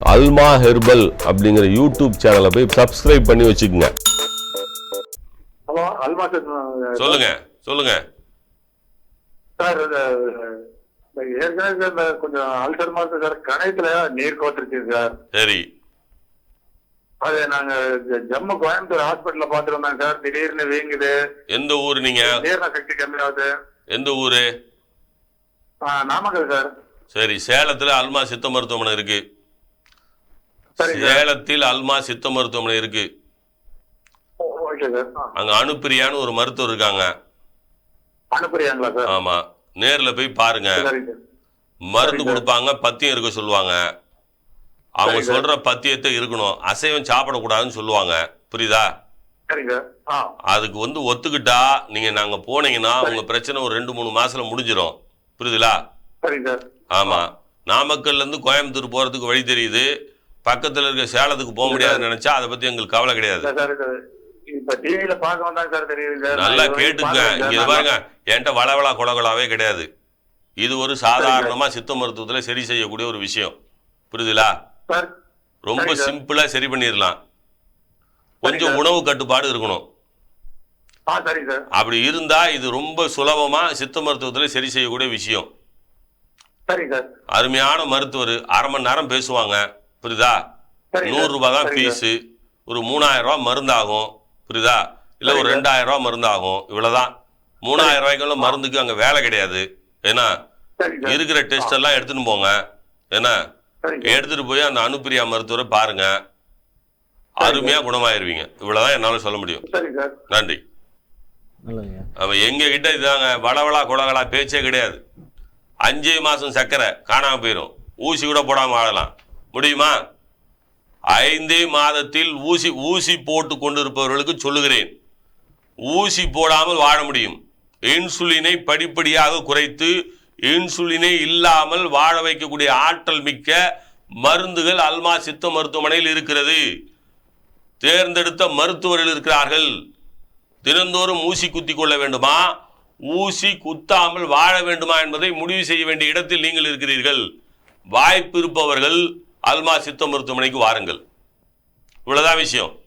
அல்மா herbal அப்படிங்கிற YouTube சேனலை போய் சப்ஸ்கிரைப் பண்ணி வச்சுக்கோங்க. ஹலோ அல்மா சொல்லுங்க சொல்லுங்க. சார் ஏற்கனவே கொஞ்சம் அல்சர் மாதிரி சார் கணையத்துல நீர் கோத்திருச்சு சார். சரி. அது நாங்க ஜம்மு கோயம்புத்தூர் ஹாஸ்பிட்டல்ல பாத்துட்டு வந்தோம் சார். திடீர்னு வீங்குது. எந்த ஊர் நீங்க? ஜீரண சக்தி கம்மியாகுது. எந்த ஊரு? நாமக்கல் சார். சரி சேலத்துல அல்மா சித்த மருத்துவமனை இருக்கு. சேலத்தில் அல்மா சித்த மருத்துவமனை இருக்கு. அங்க அனுப்பிரியான்னு ஒரு மருத்துவர் இருக்காங்க. ஆமா. நேர்ல போய் பாருங்க. மருந்து கொடுப்பாங்க பத்தியம் இருக்க சொல்லுவாங்க. அவங்க. சொல்ற பத்தியத்தை இருக்கணும். அசைவம் சாப்பிடக்கூடாதுன்னு சொல்லுவாங்க. புரியுதா? அதுக்கு வந்து ஒத்துக்கிட்டா நீங்க நாங்க போனீங்கன்னா உங்க பிரச்சனை ஒரு ரெண்டு மூணு மாசத்துல முடிஞ்சிரும். புரியுதுலா? ஆமா. நாமக்கல்ல இருந்து கோயம்புத்தூர் போறதுக்கு வழி தெரியுது. பக்கத்துல இருக்க சேலத்துக்கு போக முடியாதுன்னு நினைச்சா அதை பத்தி எங்களுக்கு கவலை கிடையாது. நல்லா கேட்டுங்க இங்க. பாருங்க என்கிட்ட வளவளா கொலகொலாவே கிடையாது. இது ஒரு சாதாரணமா சித்த மருத்துவத்துல சரி செய்யக்கூடிய ஒரு விஷயம். புரியுதுலா? ரொம்ப. சிம்பிளா சரி பண்ணிடலாம் கொஞ்சம். உணவு கட்டுப்பாடு இருக்கணும். அப்படி இருந்தா இது ரொம்ப சுலபமா சித்த மருத்துவத்துல சரி செய்யக்கூடிய விஷயம். அருமையான மருத்துவர் அரை மணி நேரம் பேசுவாங்க. புரியுதா? சரிங்க நூறு சார். ரூபாய் தான் ஃபீஸு ஒரு மூணாயிரம் ரூபாய் மருந்தாகும். புரியுதா? இல்லை ஒரு. ரெண்டாயிரம் ரூபாய் மருந்தாகும். இவ்வளவுதான். மூணாயிரம் ரூபாய்க்குள்ள மருந்துக்கு அங்கே வேலை கிடையாது. ஏன்னா இருக்கிற டெஸ்ட் எல்லாம் எடுத்துன்னு போங்க. ஏன்னா எடுத்துட்டு போய் அந்த அனுப்பிரியா மருத்துவரை பாருங்க. அருமையா குணமாயிருவீங்க. இவ்வளவுதான் என்னால சொல்ல முடியும். நன்றி. அவன் எங்க கிட்ட இதாங்க வளவளா குளகளா பேச்சே கிடையாது. அஞ்சே மாசம் சர்க்கரை காணாம போயிடும் ஊசி கூட போடாம வாழலாம். முடியுமா? ஐந்தே மாதத்தில் ஊசி ஊசி போட்டு கொண்டிருப்பவர்களுக்கு சொல்லுகிறேன். ஊசி போடாமல் வாழ முடியும். இன்சுலினை படிப்படியாக குறைத்து இன்சுலினை இல்லாமல் வாழ வைக்கக்கூடிய ஆற்றல் மிக்க மருந்துகள் அல்மா சித்த மருத்துவமனையில் இருக்கிறது. தேர்ந்தெடுத்த மருத்துவர்கள் இருக்கிறார்கள். தினந்தோறும் ஊசி குத்தி கொள்ள வேண்டுமா? ஊசி குத்தாமல் வாழ வேண்டுமா என்பதை முடிவு செய்ய வேண்டிய இடத்தில் நீங்கள் இருக்கிறீர்கள். வாய்ப்பு இருப்பவர்கள் அல்மா சித்த மருத்துவமனைக்கு வாருங்கள். இவ்வளோதான் விஷயம்.